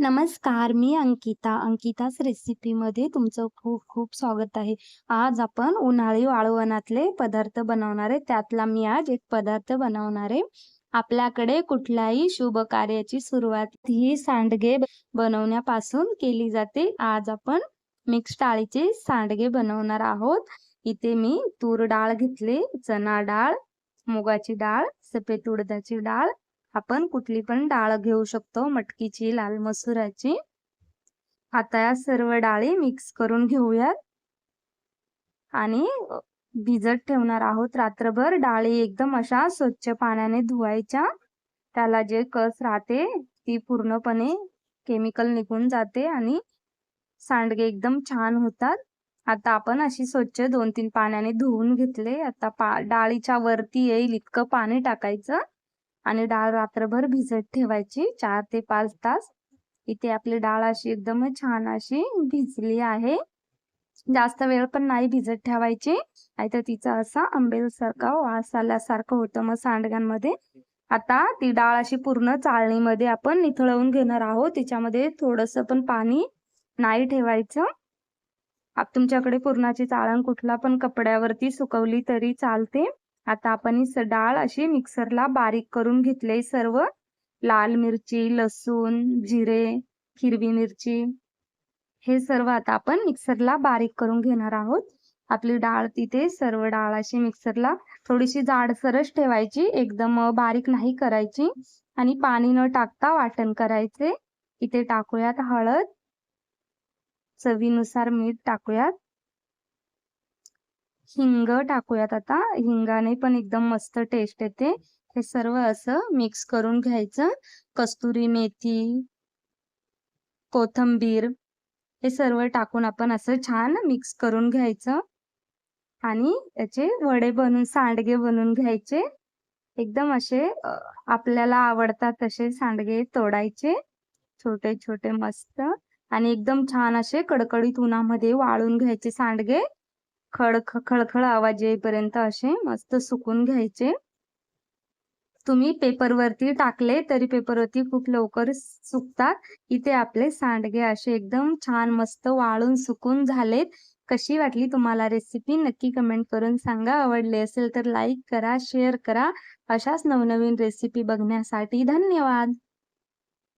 नमस्कार मी अंकिता. अंकिताच रेसिपीमध्ये तुमचं खूप खूप स्वागत आहे. आज आपण उन्हाळी वाळवणातले पदार्थ बनवणार आहे. त्यातला मी आज एक पदार्थ बनवणार आहे. आपल्याकडे कुठल्याही शुभ कार्याची सुरुवात ही सांडगे बनवण्यापासून केली जाते. आज आपण मिक्स डाळीचे सांडगे बनवणार आहोत. इथे मी तूर डाळ घेतली चना डाळ मुगाची डाळ सफेद उडदाची डाळ आपण कुठली पण डाळ घेऊ शकतो. मटकीची लाल मसुराची. आता या सर्व डाळी मिक्स करून घेऊयात. आणि भिजत ठेवणार आहोत. रात्रभर डाळी एकदम अशा स्वच्छ पाण्याने धुवायच्या. त्याला जे कस राहते ती पूर्णपणे केमिकल निघून जाते आणि सांडगे एकदम छान होतात. आता आपण अशी स्वच्छ दोन तीन पाण्याने धुवून घेतले. आता पा डाळीच्या वरती येईल इतकं पाणी टाकायचं. आणि डाळ रात्रभर भिजत ठेवायची. चार ते पाच तास. इथे आपली डाळ अशी एकदम छान अशी भिजली आहे. जास्त वेळ पण नाही भिजत ठेवायची. नाहीतर तिचा असा आंबेल सारखा वास आल्यासारखं होतं मग सांडग्यांमध्ये. आता ती डाळ अशी पूर्ण चाळणीमध्ये आपण निथळवून घेणार आहोत. तिच्यामध्ये थोडस पण पाणी नाही ठेवायचं. तुमच्याकडे पूर्णाची चाळण कुठला पण कपड्यावरती सुकवली तरी चालते. आता आपण ही डाळ अशी मिक्सरला बारीक करून घेतले सर्व. लाल मिरची लसूण जिरे हिरवी मिरची. हे सर्व आता आपण मिक्सरला बारीक करून घेणार आहोत. आपली डाळ तिथे सर्व डाळ अशी मिक्सरला थोडीशी जाडसरच ठेवायची. एकदम बारीक नाही करायची. आणि पाणी न टाकता वाटण करायचे. इथे टाकूयात हळद. चवीनुसार मीठ टाकूयात. हिंग टाकूयात आता. हिंगाने पण एकदम मस्त टेस्ट येते. हे सर्व असं मिक्स करून घ्यायचं. कस्तुरी मेथी कोथंबीर हे सर्व टाकून आपण असं छान मिक्स करून घ्यायचं. आणि याचे वडे बनवून सांडगे बनवून घ्यायचे. एकदम असे आपल्याला आवडतात तसे सांडगे तोडायचे. छोटे छोटे मस्त. आणि एकदम छान असे कडकडीत उन्हामध्ये वाळून घ्यायचे सांडगे. खडख खळखळ आवाज येईपर्यंत असे मस्त सुकून घ्यायचे. तुम्ही पेपरवरती टाकले तरी पेपरवरती खूप लवकर सुकतात. इथे आपले सांडगे असे एकदम छान मस्त वाळून सुकून झालेत. कशी वाटली तुम्हाला रेसिपी नक्की कमेंट करून सांगा. आवडले असेल तर लाईक करा शेअर करा. अशाच नवनवीन रेसिपी बघण्यासाठी धन्यवाद.